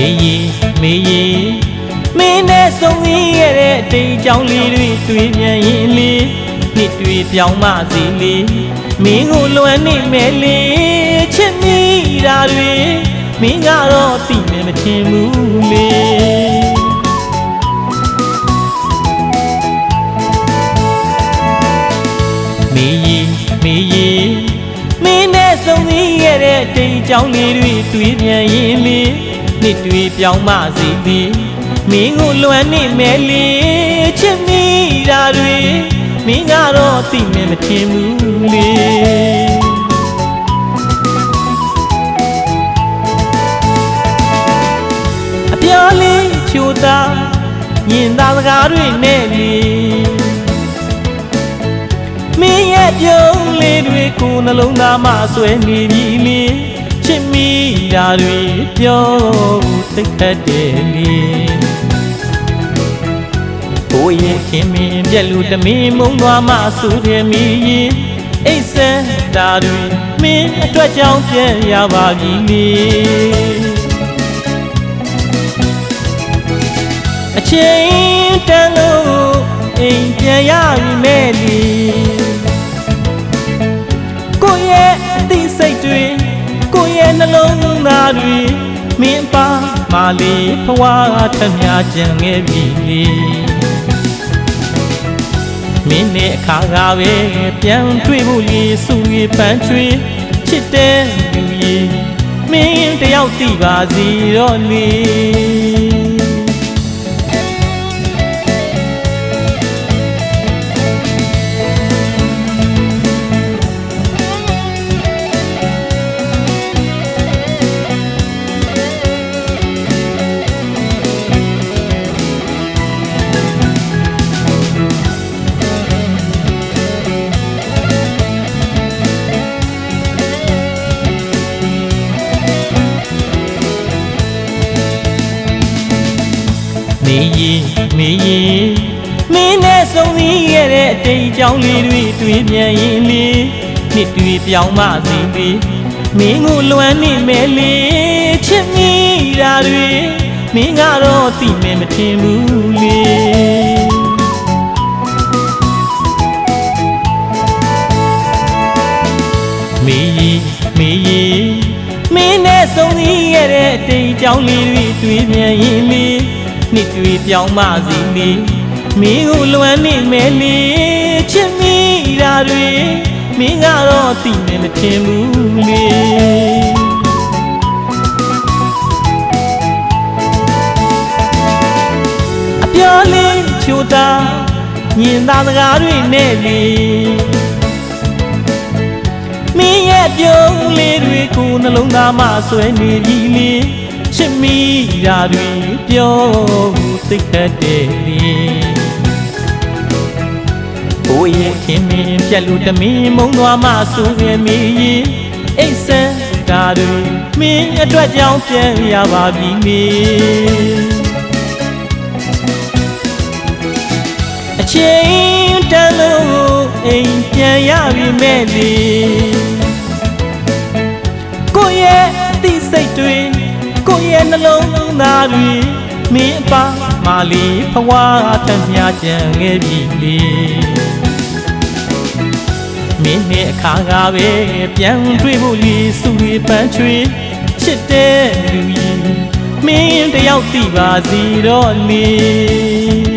မေးရီမေးရီမင်းနဲ့ဆုံးစည်းရတဲ့တိမ်ကြောင်လေးတွေတွေ့ပြန်ရင်လေနှစ်တွေပြောင်းမစီလေမင်းကိုလွမ်းနေမယ်လေချစ်မိတာတွေမင်းကတော့သိမယ်မထင်ဘူးလေမေးရီမေးရီမင်းနဲ့ဆုံးစည်းရတဲ့တိမ်ကြောင်လေးတွေတွေ့ပြန်ရင်လေ နှစ်တွေပြောင်းမစီသည်မင်းကိုလွမ်းနေမယ်လေချစ်မိတာတွေမင်းကတော့သိမယ်မထင်ဘူးလေအပြော်လေးချိုတာညင်သာစကားတွေနဲ့လေမင်းရဲ့ပြုံးလေးတွေကိုနှလုံးသားမှာဆွဲနေပြီလေ ချစ်မိတာတွေပြောဖို့သိခတ်တယ်လေဘိုးရဲ့ခင်မင်းပြက်လူတမင်းမုံသွားမှဆူတယ်မီရင်အိတ်ဆက်တာတွေမင်းအတွက်ကြောင့်ပြန်ရပါပြီလေအချိန်တန်လို့အိမ်ပြန်ရပြီမဲ့လီ တွေမင်းပါမာလီဘဝထမြကြံခဲ့ပြီလေမင်းနဲ့အခါကပဲပြန်တွေ့ဖို့လေစုရပန်းချွေချစ်တဲ့လူကြီးမင်းတယောက်တည်ပါစီတော့လေ မေးရီမေးရီမင်းနဲ့ဆုံးစည်းရတဲ့တိမ်ကြောင်လေးတွေတွေ့ပြန်ရင်လေနှစ်တွေပြောင်းမစီပြီမင်းကိုလွမ်းနေမယ်လေချစ်မိတာတွေမင်းကတော့သိမယ်မထင်ဘူးလေမေးရီမေးရီမင်းနဲ့ဆုံးစည်းရတဲ့တိမ်ကြောင်လေးတွေတွေ့ပြန်ရင်လေ နှစ်တွေပြောင်းမစီလေမင်းကိုလွမ်းနေမယ်လေချစ်မိတာတွေမင်းကတော့သိမယ်မထင်ဘူးလေအပြော်လေးချိုတာညင်သာစကားတွေနဲ့လေမင်းရဲ့ပြုံးလေးတွေကိုနှလုံးသားမှာဆွဲနေပြီလေ ချစ်မိတာတွေပြောဖို့သိခတ်တယ်လေဘိုးရဲ့ခင်မင်းပြက်လူတမင်းမုံသွားမှဆူရမီအိတ်ဆက်တာတွေမင်းအတွက်ကြောင့်ပြန်ရပါပြီမေအချိန်တန်လို့အိမ်ပြန်ရပြီမဲ့လေကိုယ့်ရဲ့အသိစိတ်တွေ ကိုယ့်ရဲ့နှလုံးသားတွေမင်းအပါမာလီဘဝထမြကြံခဲ့ပြီလေမင်းနဲ့အခါကပဲပြန်တွေ့ဖို့လီစုရပန်းချွေချစ်တဲ့လူကြီးမင်းတယောက်သိပါစီတော့လေ